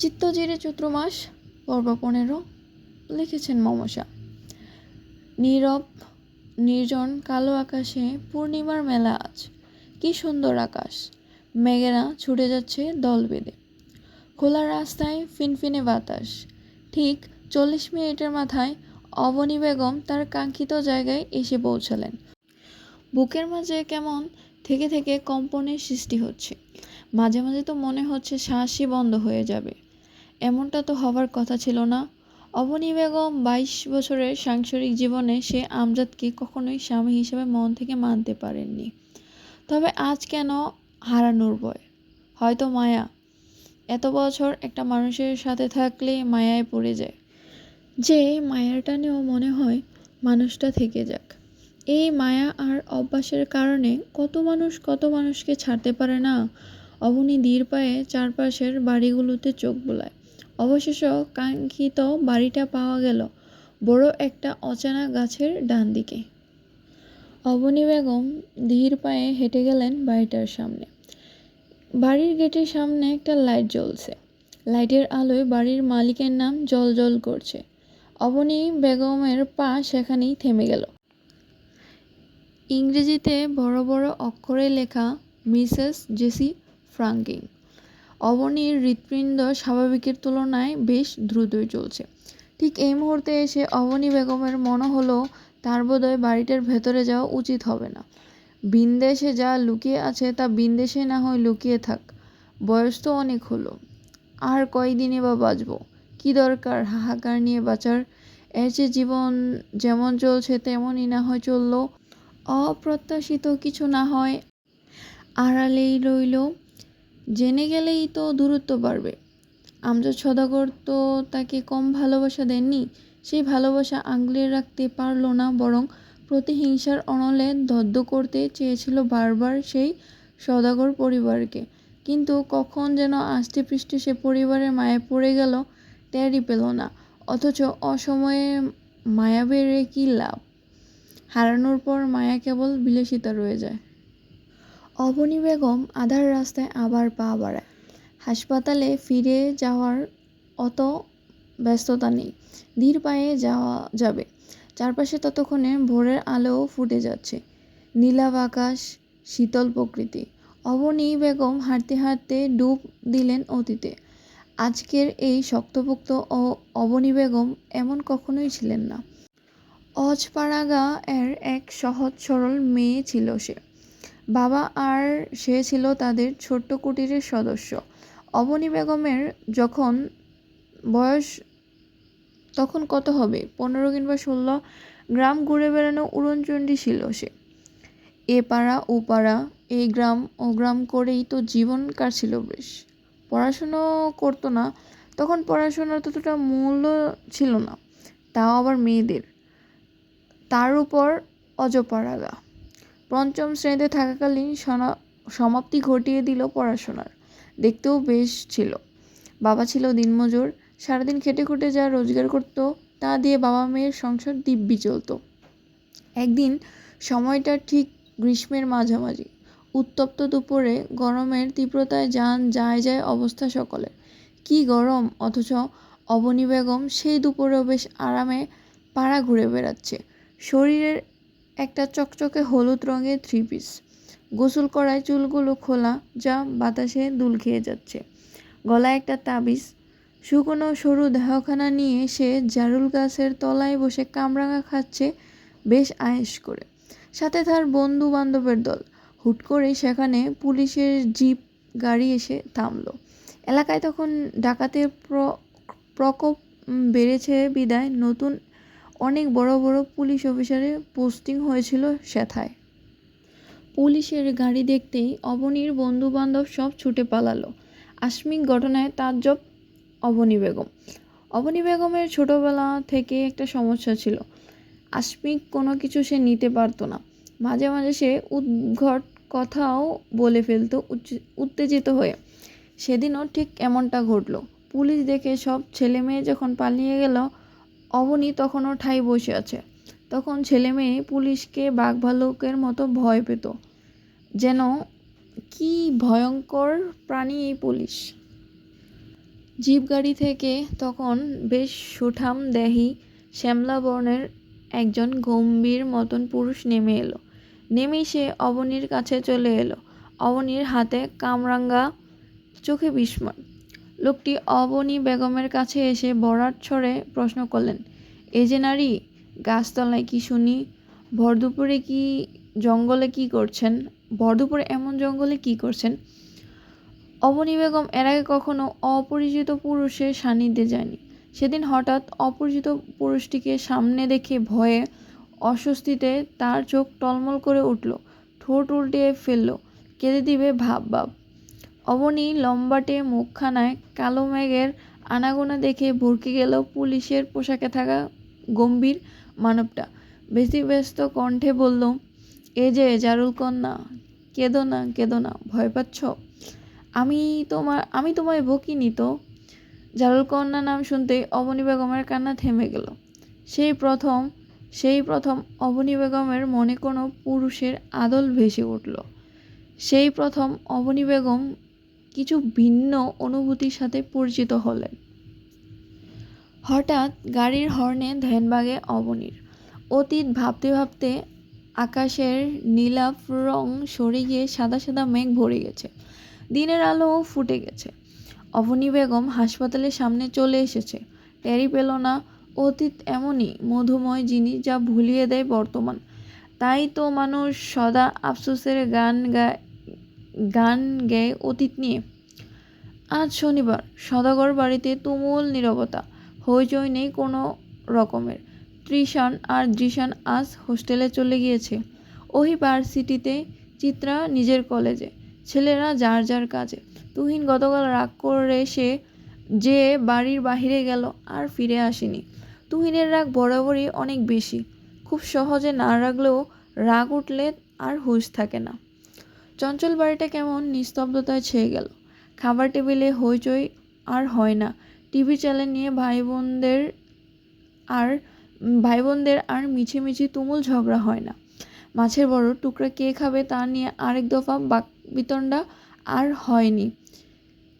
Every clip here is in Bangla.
চিত্তজিরে চৈত্র মাস পর্ব পনেরো, লিখেছেন মমসা নীরব, নির্জন, কালো আকাশে পূর্ণিমার মেলা আজ। কি সুন্দর আকাশ। মেঘেরা ছুটে যাচ্ছে দল বেঁধে। খোলা রাস্তায় ফিনফিনে বাতাস। ঠিক চল্লিশ মিনিটের মাথায় অবনী বেগম তার কাঙ্ক্ষিত জায়গায় এসে পৌঁছালেন। বুকের মাঝে কেমন থেকে থেকে কম্পনের সৃষ্টি হচ্ছে। মাঝে মাঝে তো মনে হচ্ছে শ্বাসই বন্ধ হয়ে যাবে। এমনটা তো হবার কথা ছিল না। অবনী বেগম বাইশ বছরের সাংসারিক জীবনে সে আমজাদকে কখনোই স্বামী হিসেবে মন থেকে মানতে পারেননি। তবে আজ কেন হারানোর ভয়? হয়তো মায়া। এত বছর একটা মানুষের সাথে থাকলে মায়ায় পড়ে যায়। যে মায়ার টানেও মনে হয় মানুষটা থেকে যাক। এই মায়া আর অভ্যাসের কারণে কত মানুষ কত মানুষকে ছাড়তে পারে না? অবনী ধীর পায়ে চারপাশের বাড়িগুলোতে চোখ বোলায়। অবশেষে কাঙ্ক্ষিত বাড়িটা পাওয়া গেল বড় একটা অচেনা গাছের ডান দিকে। অবনী বেগম ধীর পায়ে হেঁটে গেলেন বাড়িটার সামনে। বাড়ির গেটের সামনে একটা লাইট জ্বলছে। লাইটের আলোয় বাড়ির মালিকের নাম জল জল করছে। অবনী বেগমের পা সেখানেই থেমে গেল। ইংরেজিতে বড় বড় অক্ষরে লেখা মিসেস জেসি ফ্রাঙ্কিং। অবনীর হৃৎপিণ্ড স্বাভাবিকের তুলনায় বেশ দ্রুতই চলছে। ঠিক এই মুহূর্তে এসে অবনী বেগমের মনে হলো, তার বোধহয় বাড়িটার ভেতরে যাওয়া উচিত হবে না। বিন্দেশে যা লুকিয়ে আছে তা বিন্দেশে না হয় লুকিয়ে থাক। বয়স তো অনেক হলো। আর কয়দিনে বা বাঁচবো? কী দরকার? হাহাকার নিয়ে বাঁচার? এর যে জীবন যেমন চলছে, তেমনই না হয় চলল। অপ্রত্যাশিত কিছু না হয়। আড়ালেই রইল। জেনে গেলেই তো দূরত্ব বাড়বে। আমজাদ সদাগর তো তাকে কম ভালোবাসা দেননি, সেই ভালোবাসা আগলে রাখতে পারল না, বরং প্রতিহিংসার অনলে দদ্দ করতে চেয়েছিল বারবার সেই সদাগর পরিবারকে। কিন্তু কখন যেন আষ্টে পৃষ্ঠে সে পরিবারের মায়ে পড়ে গেল, টেরই পেল না, অথচ অসময়ে মায়া বেড়ে কী লাভ? হারানোর পর মায়া কেবল বিলাসিতা রয়ে যায়। অবনী বেগম আধার রাস্তায় আবার পা বাড়ায়। হাসপাতালে ফিরে যাওয়ার অত ব্যস্ততা নেই। ধীর পায়ে যাওয়া যাবে। চারপাশে ততক্ষণে ভোরের আলোও ফুটে যাচ্ছে। নীলাভ আকাশ, শীতল প্রকৃতি। অবনী বেগম হাঁটতে হাঁটতে ডুব দিলেন অতীতে। আজকের এই শক্তপোক্ত ও অবনী বেগম এমন কখনোই ছিলেন না। অজপাড়াগা এর এক সহজ সরল মেয়ে ছিল সে। বাবা আর সে ছিল তাদের ছোট্ট কুটিরের সদস্য। অবনী বেগমের যখন বয়স তখন কত হবে? পনেরো কিংবা ষোলো গ্রাম ঘুরে বেড়ানো উড়নচণ্ডী ছিল সে। এ পাড়া, ও পাড়া, এই গ্রাম, ও গ্রাম করেই তো জীবন কাটছিল বেশ। পড়াশুনো করতো না, তখন পড়াশোনার ততটা মূল্য ছিল না, তাও আবার মেয়েদের। তার উপর অজপাড়াগা। পঞ্চম শ্রেণীতে থাকাকালীন সমাপ্তি ঘটিয়ে দিল পড়াশোনার। দেখতেও বেশ ছিল। বাবা ছিল দিনমজুর। সারাদিন খেটে খুটে যা রোজগার করত, তা দিয়ে বাবা মেয়ের সংসার দিব্যি চলত। একদিন সময়টা ঠিক গ্রীষ্মের মাঝামাঝি। উত্তপ্ত দুপুরে গরমের তীব্রতায় যান যায় যায় অবস্থা সকলের। কি গরম, অথচ অবনী বেগম সেই দুপুরেও বেশ আরামে পাড়া ঘুরে বেড়াচ্ছে। শরীরের একটা চকচকে হলুদ রঙের থ্রি পিস গোসল করায় চুলগুলো খোলা, যা বাতাসে দুল খেয়ে যাচ্ছে। গলায় একটা তাবিজ। শুকনো সরু দেহখানা নিয়ে সে জারুল গাছের তলায় বসে কামরাঙা খাচ্ছে বেশ আয়েস করে। সাথে তার বন্ধু বান্ধবের দল। হুট করে সেখানে পুলিশের জিপ গাড়ি এসে থামল। এলাকায় তখন ডাকাতের প্রকোপ বেড়েছে বিদায়। নতুন অনেক বড় বড় পুলিশ অফিসারের পোস্টিং হয়েছিল সেথায়। পুলিশের গাড়ি দেখতেই অবনীর বন্ধু বান্ধব সব ছুটে পালালো। আকস্মিক ঘটনায় তাজ্জব অবনী বেগম। অবনী বেগমের ছোটোবেলা থেকে একটা সমস্যা ছিল। আকস্মিক কোনো কিছু সে নিতে পারতো না। মাঝে মাঝে সে উদ্ঘট কথাও বলে ফেলতো উত্তেজিত হয়ে। সেদিনও ঠিক এমনটা ঘটলো। পুলিশ দেখে সব ছেলে মেয়ে যখন পালিয়ে গেল অবনী তখনও ঠাই বসে আছে। তখন ছেলে মেয়ে পুলিশকে বাঘ ভালুকের মতো ভয় পেত। যেন কি ভয়ঙ্কর প্রাণী এই পুলিশ। জিপ গাড়ি থেকে তখন বেশ সুঠাম দেহি শ্যামলা বর্ণের একজন গম্ভীর মতন পুরুষ নেমে এলো। নেমেই সে অবনীর কাছে চলে এলো। অবনীর হাতে কামরাঙ্গা, চোখে বিস্ময়। লোকটি অবনী বেগমের কাছে এসে বরাট ছড়ে প্রশ্ন করলেন, এ যে নারী, গাছতলায় কি শুনি? ভর দুপুরে কি জঙ্গলে কি করছেন? ভর দুপুরে এমন জঙ্গলে কি করছেন? অবনী বেগম এর আগে কখনো অপরিচিত পুরুষের সান্নিধ্যে যায়নি। সেদিন হঠাৎ অপরিচিত পুরুষটিকে সামনে দেখে ভয়ে অস্বস্তিতে তার চোখ টলমল করে উঠল, ঠোঁট উল্টে ফেলল, কেঁদে দিবে ভাব ভাব। অবনী লম্বাটে মুখখানায় কালো মেঘের আনাগোনা দেখে ভরকে গেল পুলিশের পোশাকে থাকা গম্ভীর মানবটা। বেশি ব্যস্ত কণ্ঠে বলল, এ যে জারুল কন্যা, কেঁদো না কেঁদো না, ভয় পাচ্ছ? আমি তোমার, আমি তোমায় বকিনি তো? জারুল কন্যা নাম শুনতেই অবনী বেগমের কান্না থেমে গেল। সেই প্রথম সেই প্রথম অবনী বেগমের মনে কোনো পুরুষের আদল ভেসে উঠল। সেই প্রথম অবনী বেগম কিছু ভিন্ন অনুভূতির সাথে পরিচিত হলেন। হঠাৎ গাড়ির হর্নে ধ্যানবাগে অবনীর। অতীত ভাবতে ভাবতে আকাশের নীলাভ রং সরে গিয়ে সাদা সাদা মেঘ ভরে গেছে। দিনের আলো ফুটে গেছে। অবনী বেগম হাসপাতালের সামনে চলে এসেছে। টেরি পেল না, অতীত এমনই মধুময় জিনিস যা ভুলিয়ে দেয় বর্তমান। তাই তো মানুষ সদা আফসোসের গান গায়। গান গেয়ে অতীত নিয়ে। আজ শনিবার, সদাগর বাড়িতে তুমুল নীরবতা, হইচই নেই কোনো রকমের। ত্রিশান আর দৃশান আজ হোস্টেলে চলে গিয়েছে। ওহি ভার্সিটিতে চিত্রা নিজের কলেজে, ছেলেরা যার যার কাজে। তুহিন গতকাল রাগ করে সে যে বাড়ির বাহিরে গেল আর ফিরে আসেনি। তুহিনের রাগ বরাবরই অনেক বেশি। খুব সহজে না রাগলেও রাগ উঠলে আর হুঁশ থাকে না। চঞ্চল বাড়িটা কেমন নিস্তব্ধতায় ছেয়ে গেল। খাবার টেবিলে হইচই আর হয় না। টিভি চ্যানেল নিয়ে ভাই বোনদের আর ভাই বোনদের আর মিছিমিছি তুমুল ঝগড়া হয় না। মাছের বড় টুকরা কে খাবে তা নিয়ে আরেক দফা বাক বিতণ্ডা আর হয়নি।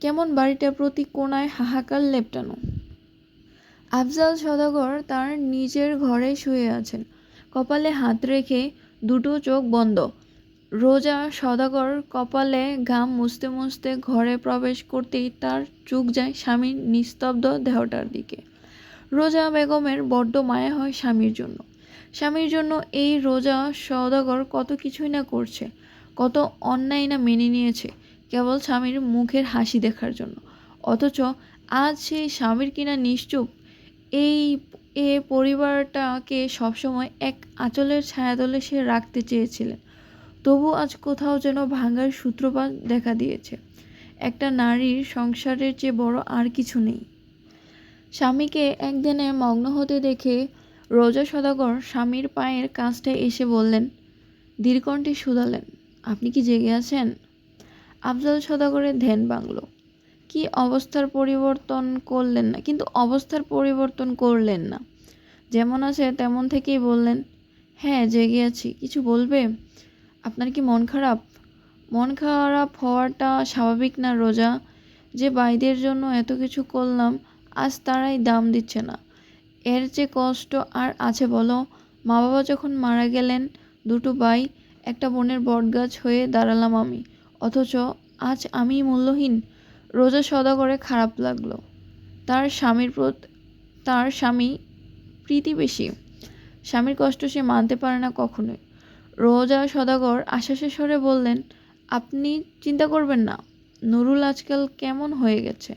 কেমন বাড়িটার প্রতি কোনায় হাহাকার লেপটানো। আফজাল সদাগর তার নিজের ঘরে শুয়ে আছেন। কপালে হাত রেখে দুটো চোখ বন্ধ। রোজা সদাগর কপালে ঘাম মুছতে মুছতে ঘরে প্রবেশ করতেই তার চোখ যায় স্বামীর নিস্তব্ধ দেহটার দিকে। রোজা বেগমের বড্ড মায়া হয় স্বামীর জন্য। স্বামীর জন্য এই রোজা সদাগর কত কিছুই না করছে, কত অন্যায় না মেনে নিয়েছে, কেবল স্বামীর মুখের হাসি দেখার জন্য। অথচ আজ সেই স্বামীর কিনা নিশ্চুপ, এই এ পরিবারটাকে সবসময় এক আঁচলের ছায়াতলে সে রাখতে চেয়েছিলেন। তবু আজ কোথাও যেন ভাঙার সূত্রপাত দেখা দিয়েছে। একটা নারীর সংসারের চেয়ে বড় আর কিছু নেই। স্বামীকে একদিনে মগ্ন হতে দেখে রোজা সদাগর স্বামীর পায়ের কাছটায় এসে বললেন, দীর্ঘণ্ঠে শুধালেন, আপনি কি জেগে আছেন? আফজাল সদাগরের ধ্যান বাংলো কি অবস্থার পরিবর্তন করলেন না, কিন্তু অবস্থার পরিবর্তন করলেন না। যেমন আছে তেমন থেকেই বললেন হ্যাঁ জেগে আছি, কিছু বলবে আপনার কি মন খারাপ? মন খারাপ হওয়াটা স্বাভাবিক না, রোজা? যে বাইদের জন্য এত কিছু করলাম, আজ তারাই দাম দিচ্ছে না। এর যে কষ্ট আর আছে বলো? মা বাবা যখন মারা গেলেন, দুটো ভাই, একটা বোনের বটগাছ হয়ে দাঁড়ালাম আমি। অথচ আজ আমি মূল্যহীন। রোজা সদা করে খারাপ লাগল। তার স্বামীর তার স্বামী প্রীতি বেশি। স্বামীর কষ্ট সে মানতে পারে না কখনোই। রোজা সদাগর আশ্বাসের স্বরে বললেন, আপনি চিন্তা করবেন না, নুরুল আজকাল কেমন হয়ে গেছে?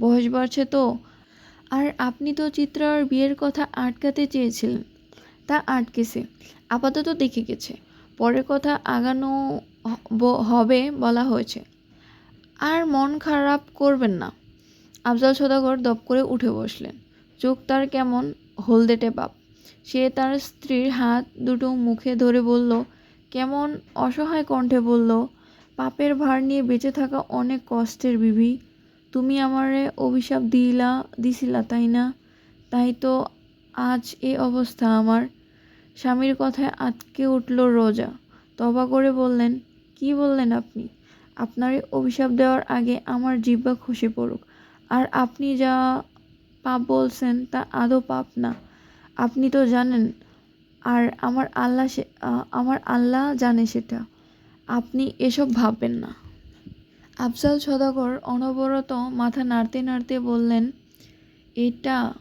বয়স বাড়ছে তো। আর আপনি তো চিত্রার বিয়ের কথা আটকাতে চেয়েছিলেন, তা আটকেছে, আপাতত দেখে গেছে। পরের কথা আগানো হবে বলা হয়েছে। আর মন খারাপ করবেন না। আফজাল সদাগর দপ করে উঠে বসলেন। চোখ তার কেমন হলদেটে বাপ। সে তার স্ত্রীর হাত দুটো মুখে ধরে বলল, কেমন অসহায় কণ্ঠে বলল, পাপের ভার নিয়ে বেঁচে থাকা অনেক কষ্টের বিবি। তুমি আমারে অভিশাপ দিলা, দিছিলা, তাই না? তাই তো আজ এ অবস্থা আমার। স্বামীর কথায় আটকে উঠল রোজা। তবা করে বললেন, কি বললেন আপনি? আপনার অভিশাপ দেওয়ার আগে আমার জিব্বা খসে পড়ুক। আর আপনি যা পাপ বলছেন তা আদৌ পাপ না। আপনি তো জানেন, আর আমার আল্লাহ সে আমার আল্লাহ জানে সেটা। আপনি এসব ভাববেন না। আফজাল সদাগর অনবরত মাথা নাড়তে নাড়তে বললেন, এটা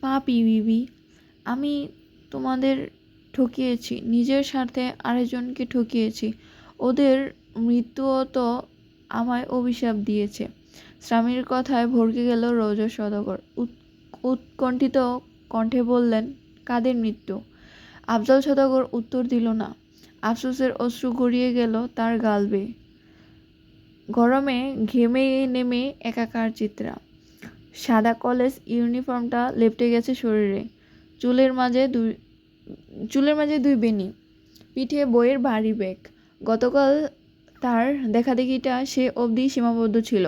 পাপি বিবি, আমি তোমাদের ঠকিয়েছি, নিজের স্বার্থে আরেকজনকে ঠকিয়েছি। ওদের মৃত্যুও তো আমায় অভিশাপ দিয়েছে। স্বামীর কথায় ভরকে গেল রোজ সদাগর। উৎ- উৎকণ্ঠিত কণ্ঠে বললেন, কাদের মৃত্যু? আফজল সদাগর উত্তর দিল, না, আফসোসের অশ্রু গড়িয়ে গেল তার গাল বেয়ে গরমে ঘেমে নেমে একাকার চিত্রা। সাদা কলেজ ইউনিফর্মটা লেপটে গেছে শরীরে। চুলের মাঝে দুই, চুলের মাঝে দুই বেনি পিঠে বইয়ের ভারী ব্যাগ। গতকাল তার দেখাদেখিটা সে অবধি সীমাবদ্ধ ছিল।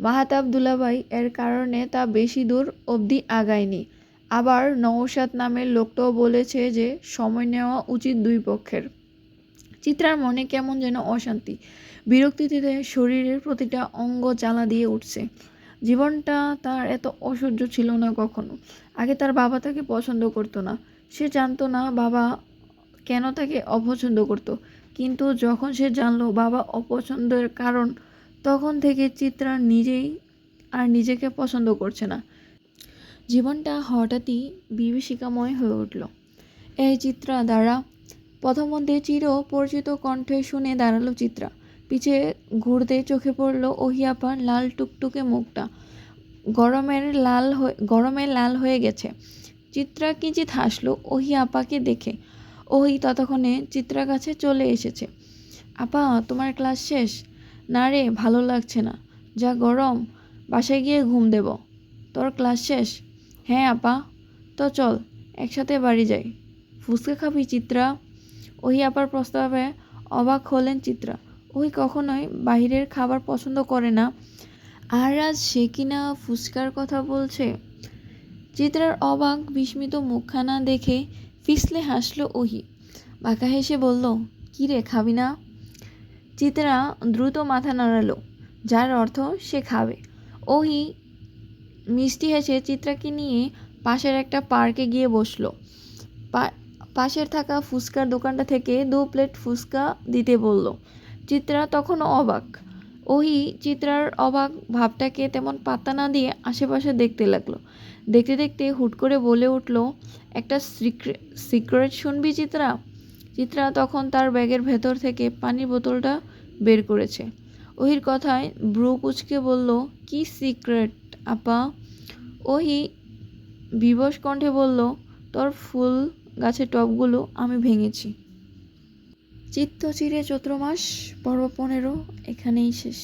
মাহাতাব দুলাভাই এর কারণে তা বেশি দূর অবধি আগায়নি। আবার নওশাদ নামের লোকটাও বলেছে যে, সময় নেওয়া উচিত দুই পক্ষের। চিত্রার মনে কেমন যেন অশান্তি। বিরক্তিতে শরীরের প্রতিটা অঙ্গ জ্বালা দিয়ে উঠছে। জীবনটা তার এত অসহ্য ছিল না কখনো। আগে তার বাবা তাকে পছন্দ করতো না। সে জানতো না বাবা কেন তাকে অপছন্দ করতো। কিন্তু যখন সে জানলো বাবা অপছন্দের কারণ, তখন থেকে চিত্রা নিজেই আর নিজেকে পছন্দ করছে না। জীবনটা হঠাৎই বিভীষিকাময় হয়ে উঠল। এই চিত্রা দ্বারা প্রথমতে চির পরিচিত কণ্ঠে শুনে দাঁড়াল চিত্রা। পিছে ঘুরতে চোখে পড়ল ওহিয়াপার লাল টুকটুকে মুখটা। গরমের লাল হয়ে, গরমে লাল হয়ে গেছে। চিত্রা কিঞ্চিত হাসলো ওহি আপাকে দেখে। ওহি ততক্ষণে চিত্রার কাছে চলে এসেছে। আপা, তোমার ক্লাস শেষ? না রে, ভালো লাগছে না। যা গরম, বাসায় গিয়ে ঘুম দেব। তোর ক্লাস শেষ? হ্যাঁ আপা। তো চল, একসাথে বাড়ি যাই। ফুচকা খাবি, চিত্রা? ওহি আপার প্রস্তাবে অবাক হলেন চিত্রা। ওই কখনোই বাইরের খাবার পছন্দ করে না। আর আজ সে কিনা ফুচকার কথা বলছে? চিত্রার অবাক, বিস্মিত মুখখানা দেখে ফিসলে হাসলো ওহি। বাঁকা হেসে বলল, কী রে, খাবি না? চিত্রা দ্রুত মাথা নাড়ালো। যার অর্থ সে খাবে। ওহি মিষ্টি হেসে চিত্রাকে নিয়ে পাশের একটা পার্কে গিয়ে বসল। পাশের থাকা ফুচকার দোকানটা থেকে দু প্লেট ফুচকা দিতে বলল। চিত্রা তখনও অবাক। ওহি, চিত্রার অবাক ভাবটাকে তেমন পাত্তা না দিয়ে আশেপাশে দেখতে লাগল। দেখতে দেখতে হুট করে বলে উঠল, একটা সিক্রে- সিক্রেট শুনবি চিত্রা? চিত্রা তখন তার ব্যাগের ভেতর থেকে পানির বোতলটা বের করেছে। ওহির কথায় ব্রু কুচকে বলল, কি সিক্রেট? আপা। ওহি বিবশ কণ্ঠে বলল, তোর ফুল গাছের টবগুলো আমি ভেঙেছি। চিত্ত চিরে চৈত্র মাস, পর্ব পনেরো, এখানেই শেষ।